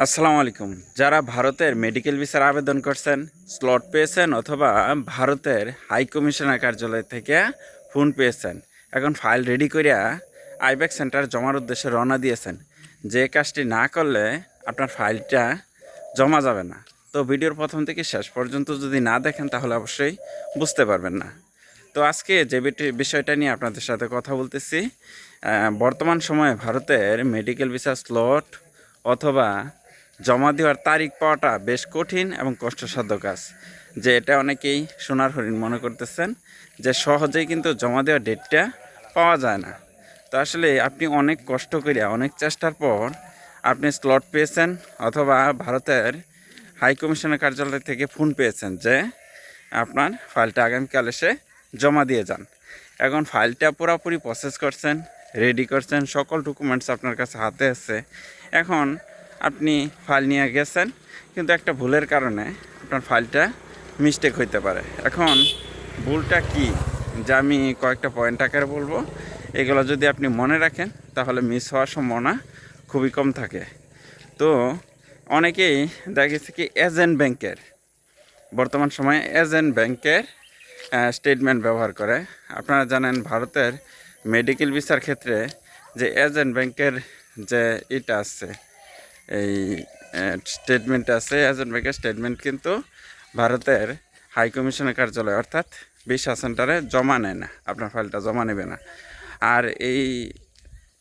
আসসালামু আলাইকুম। যারা ভারতের মেডিকেল ভিসার আবেদন করছেন স্লট পেয়েছেন অথবা ভারতের হাই কমিশনার কার্যালয় থেকে ফোন পেয়েছেন, এখন ফাইল রেডি করিয়া আইব্যাক সেন্টার জমার উদ্দেশ্যে রওনা দিয়েছেন। যে কাজটি না করলে আপনার ফাইলটা জমা যাবে না। তো ভিডিওর প্রথম থেকে শেষ পর্যন্ত যদি না দেখেন, তাহলে অবশ্যই বুঝতে পারবেন না। তো আজকে যে বিষয়টা নিয়ে আপনাদের সাথে কথা বলতেছি বর্তমান সময়ে ভারতের মেডিকেল ভিসা স্লট অথবা জমা দেওয়ার তারিখ পাওয়াটা বেশ কঠিন এবং কষ্টসাধ্য কাজ, যে এটা অনেকেই সোনার হরিণ মনে করতেছেন যে সহজেই কিন্তু জমা দেওয়ার ডেটটা পাওয়া যায় না। তো আসলে আপনি অনেক কষ্ট করিয়া, অনেক চেষ্টার পর আপনি স্লট পেয়েছেন অথবা ভারতের হাই কমিশনের কার্যালয় থেকে ফোন পেয়েছেন যে আপনার ফাইলটা আগামীকাল এসে জমা দিয়ে যান। এখন ফাইলটা পুরোপুরি প্রসেস করছেন রেডি করছেন, সকল ডকুমেন্টস আপনার কাছে হাতে আছে। এখন আপনি ফাইল নিয়ে গেছেন, কিন্তু একটা ভুলের কারণে আপনার ফাইলটা মিস্টেক হইতে পারে। এখন ভুলটা কি, যা আমি কয়েকটা পয়েন্ট আকারে বলব, এগুলো যদি আপনি মনে রাখেন, তাহলে মিস হওয়ার সম্ভাবনা খুবই কম থাকে। তো অনেকেই দেখা গেছে কি এজেন্ট ব্যাংকের বর্তমান সময়ে এজেন্ট ব্যাংকের স্টেটমেন্ট ব্যবহার করে। আপনারা জানেন ভারতের মেডিকেল ভিসার ক্ষেত্রে যে এজেন্ট ব্যাংকের যে এটা আছে এই স্টেটমেন্ট আছে, এজেন্ট ব্যাংকের স্টেটমেন্ট কিন্তু ভারতের হাই কমিশনের কার্যালয়, অর্থাৎ ভিসা সেন্টারে জমা নেয় না, আপনার ফাইলটা জমা নেবে না। আর এই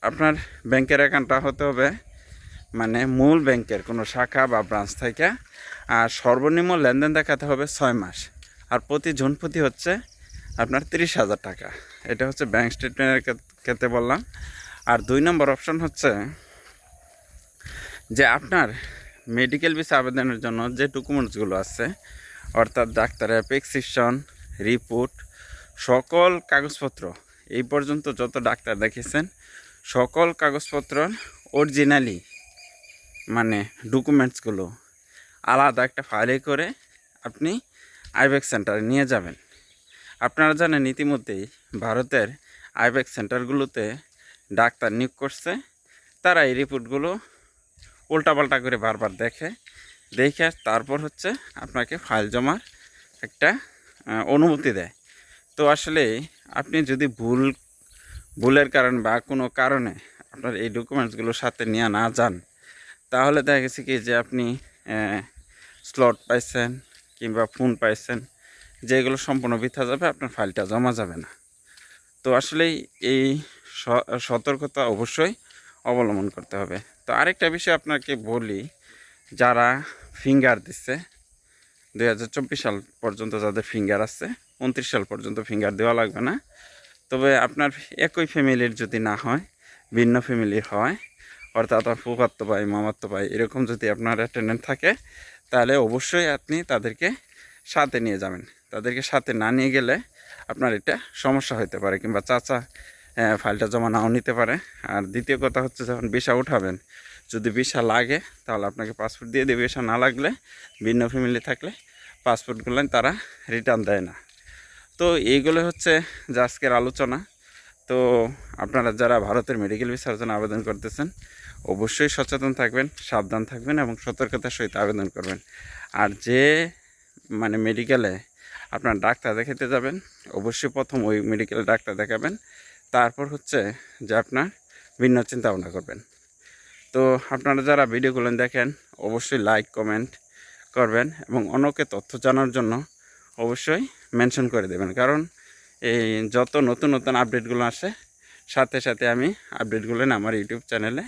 আপনার ব্যাংকের অ্যাকাউন্টটা হতে হবে মানে মূল ব্যাংকের কোনো শাখা বা ব্রাঞ্চ থেকে। আর সর্বনিম্ন লেনদেন দেখাতে হবে ছয় মাস। আর প্রতি জন প্রতি হচ্ছে আপনার তিরিশ হাজার টাকা। এটা হচ্ছে ব্যাংক স্টেটমেন্টের ক্ষেত- ক্ষেত্রে বললাম। আর দুই নম্বর অপশন হচ্ছে যে আপনার মেডিকেল ভিসা আবেদনের জন্য যে ডকুমেন্টসগুলো আছে, অর্থাৎ ডাক্তারের প্রেসক্রিপশন রিপোর্ট সকল কাগজপত্র, এই পর্যন্ত যত ডাক্তার দেখেছেন, সকল কাগজপত্র অরিজিনালি মানে ডকুমেন্টসগুলো আলাদা একটা ফাইলে করে আপনি আইবেক সেন্টারে নিয়ে যাবেন। আপনারা জানেন ইতিমধ্যেই ভারতের আইবেক সেন্টারগুলোতে ডাক্তার নিয়োগ করছে, তারা এই রিপোর্টগুলো উল্টাপাল্টা করে বারবার দেখে দেখে তারপর হচ্ছে আপনাকে ফাইল জমার একটা অনুমতি দেয়। তো আসলে আপনি যদি ভুল, ভুলের কারণ বা কোনো কারণে আপনার এই ডকুমেন্টসগুলো সাথে নিয়ে না যান, তাহলে দেখা গেছে কি যে আপনি স্লট পাইছেন কিংবা ফোন পাইছেন, যেগুলো সম্পূর্ণ বৃথা যাবে, আপনার ফাইলটা জমা যাবে না। তো আসলেই এই সতর্কতা অবশ্যই অবলম্বন করতে হবে। তো আরেকটা বিষয় আপনাকে বলি, যারা ফিঙ্গার দিচ্ছে দুই হাজার চব্বিশ সাল পর্যন্ত যাদের ফিঙ্গার আছে, উনত্রিশ সাল পর্যন্ত ফিঙ্গার দেওয়া লাগবে না। তবে আপনার একই ফ্যামিলির যদি না হয়, ভিন্ন ফ্যামিলির হয়, অর্থাৎ আপনার ফুফাত্ত ভাই, মামাত্ত ভাই, এরকম যদি আপনার অ্যাটেন্ডেন্ট থাকে, তাহলে অবশ্যই আপনি তাদেরকে সাথে নিয়ে যাবেন। তাদেরকে সাথে না নিয়ে গেলে আপনার এটা সমস্যা হতে পারে কিংবা চাচা ফাইলটা জমা নাও নিতে পারে। আর দ্বিতীয় কথা হচ্ছে যখন ভিসা উঠাবেন, যদি ভিসা লাগে, তাহলে আপনাকে পাসপোর্ট দিয়ে দেবে। ভিসা না লাগলে, ভিন্ন ফ্যামিলি থাকলে পাসপোর্টগুলো তারা রিটার্ন দেয় না। তো এইগুলো হচ্ছে যে আজকের আলোচনা। তো আপনারা যারা ভারতের মেডিকেল ভিসার জন্য আবেদন করতেছেন, অবশ্যই সচেতন থাকবেন, সাবধান থাকবেন এবং সতর্কতার সহিত আবেদন করবেন। আর যে মানে মেডিকেলে আপনার ডাক্তার দেখাতে যাবেন, অবশ্যই প্রথম ওই মেডিকেলে ডাক্তার দেখাবেন। তারপর হচ্ছে যে আপনার ভিন্ন চিন্তা ভাবনা করবেন। তো আপনারা যারা ভিডিওগুলো দেখেন, অবশ্যই লাইক কমেন্ট করবেন এবং অন্যকে তথ্য জানার জন্য অবশ্যই মেনশন করে দেবেন। কারণ এই যত নতুন নতুন আপডেটগুলো আসে, সাথে সাথে আমি আপডেটগুলো আমার ইউটিউব চ্যানেলে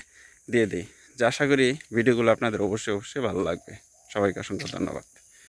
দিয়ে দিই। যা আশা করি ভিডিওগুলো আপনাদের অবশ্যই অবশ্যই ভালো লাগবে। সবাইকে অসংখ্য ধন্যবাদ।